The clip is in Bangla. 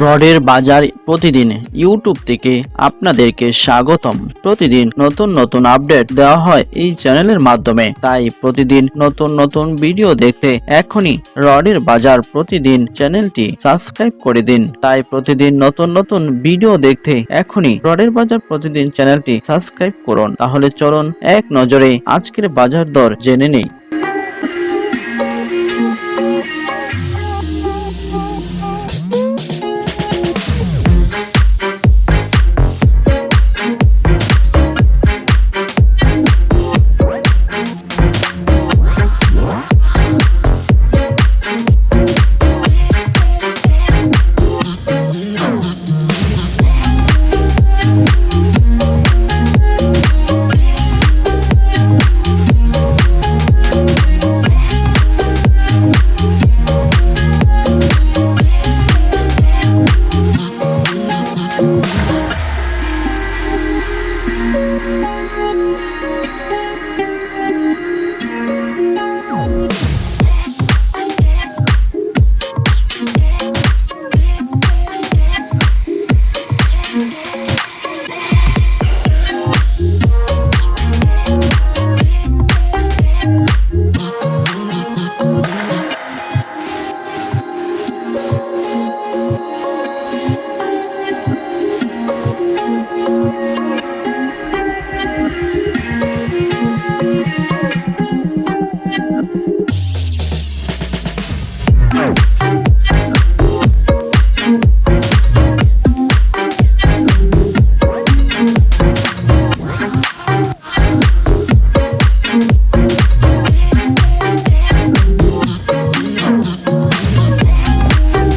রডের বাজার প্রতিদিন ইউটিউব থেকে আপনাদেরকে স্বাগতম। প্রতিদিন নতুন নতুন আপডেট দেওয়া হয় এই চ্যানেলের মাধ্যমে। তাই প্রতিদিন নতুন নতুন ভিডিও দেখতে এখনই রডের বাজার প্রতিদিন চ্যানেলটি সাবস্ক্রাইব করে দিন। তাই প্রতিদিন নতুন নতুন ভিডিও দেখতে এখনই রডের বাজার প্রতিদিন চ্যানেলটি সাবস্ক্রাইব করুন। তাহলে চলুন এক নজরে আজকের বাজার দর জেনে নেই।